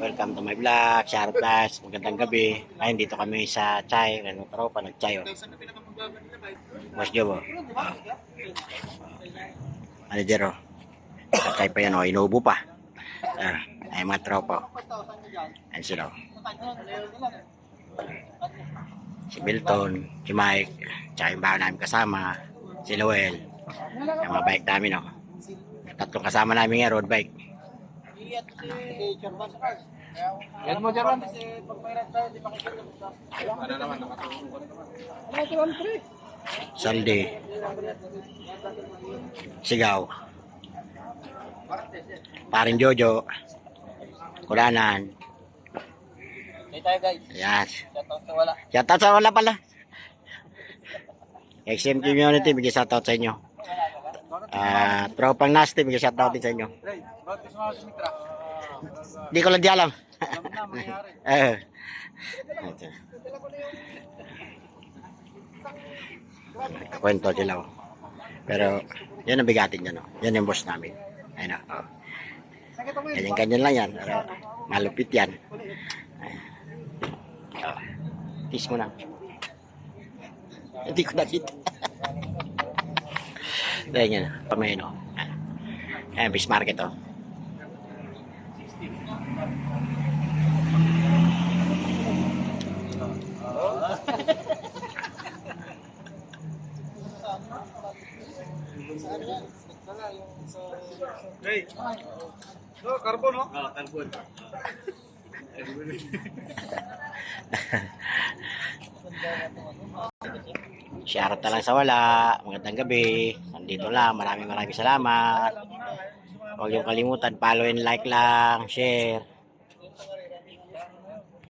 Welcome to my vlog, Share Plus, magandang gabi. Ngayon dito kami sa Chay, ano tropa, nag-Chay. Oh. Boss Joe, oh. Nag-Chay pa yan, oh. Inuubo pa. Ah, ay mga tropa. oh. Ayan sila, oh. Si Milton, si Mike, tsaka yung bago namin kasama, si Noel, yung mga bike namin, oh. Tatlong kasama namin nga, road bike. Yan mo, Jaron. Sunday. Sigaw. Paring Jojo. Kulanan. Hey tayo guys. Yes. Shoutout sa wala. Shoutout sa wala pala. XM Community, bigay shoutout sa inyo. Ah, tropang nasty, bigay shoutout din sa inyo. Hindi ko lang di alam. Eh. Kwento sila. oh. Pero, yan ang bigatin. Oh. Yan yung boss namin. Ayun oh. Ganyan-ganyan lang yan. Pero, malupit yan. Ayan. Oh. Kiss mo na. Hindi ko nakita. Ayan yan. Pamayin oh. Ayan. Fish market oh. Ray. No, carbon, no? Oo, carbon. Shoutout na lang sa wala. Magandang gabi. Nandito lang. Maraming maraming salamat. Huwag yung kalimutan. Follow and like lang. Share.